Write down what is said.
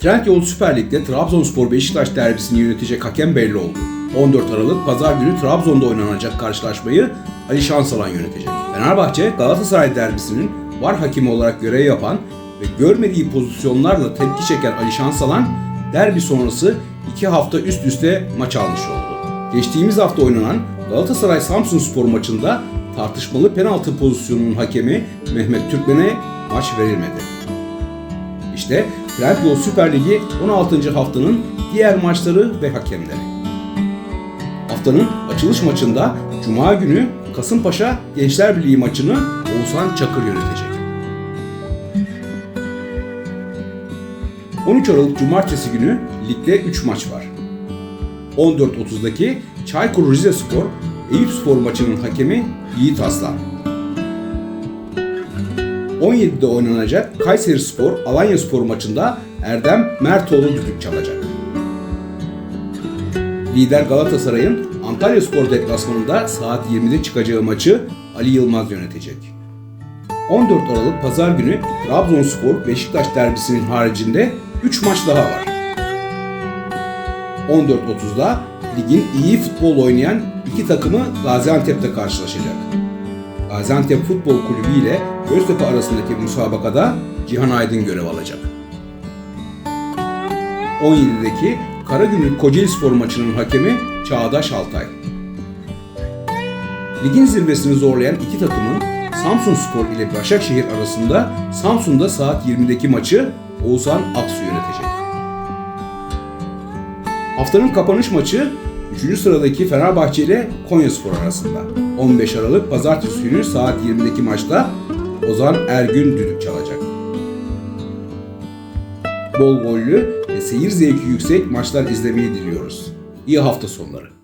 Trendyol Süper Lig'de Trabzonspor Beşiktaş derbisini yönetecek hakem belli oldu. 14 Aralık Pazar günü Trabzon'da oynanacak karşılaşmayı Ali Şansalan yönetecek. Fenerbahçe Galatasaray derbisinin var hakemi olarak görev yapan ve görmediği pozisyonlarla tepki çeken Ali Şansalan derbi sonrası 2 hafta üst üste maç almış oldu. Geçtiğimiz hafta oynanan Galatasaray Samsun Spor maçında tartışmalı penaltı pozisyonunun hakemi Mehmet Türkmen'e maç verilmedi. İşte Trendyol Süper Ligi 16. haftanın diğer maçları ve hakemleri. Haftanın açılış maçında Cuma günü Kasımpaşa Gençler Birliği maçını Oğuzhan Çakır yönetecek. 13 Aralık Cumartesi günü ligde 3 maç var. 14.30'daki Çaykur Rizespor Eyüp Spor maçının hakemi Yiğit Aslan. 17'de oynanacak Kayseri Spor Alanya Spor maçında Erdem Mertoğlu düdük çalacak. Lider Galatasaray'ın Antalya Spor deplasmanında saat 20'de çıkacağı maçı Ali Yılmaz yönetecek. 14 Aralık Pazar günü Trabzonspor Beşiktaş derbisinin haricinde 3 maç daha var. 14.30'da ligin iyi futbol oynayan iki takımı Gaziantep'te karşılaşacak. Gaziantep Futbol Kulübü ile Göztepe arasındaki müsabakada Cihan Aydın görev alacak. 17'deki Karagümrük Kocaeli Spor maçının hakemi Çağdaş Altay. Ligin zirvesini zorlayan iki takımın Samsun Spor ile Başakşehir arasında Samsun'da saat 20'deki maçı Oğuzhan Aksu yönetecek. Haftanın kapanış maçı 3. sıradaki Fenerbahçe ile Konyaspor arasında. 15 Aralık Pazartesi günü saat 20'deki maçta Ozan Ergün düdük çalacak. Bol gollü ve seyir zevki yüksek maçlar izlemeyi diliyoruz. İyi hafta sonları.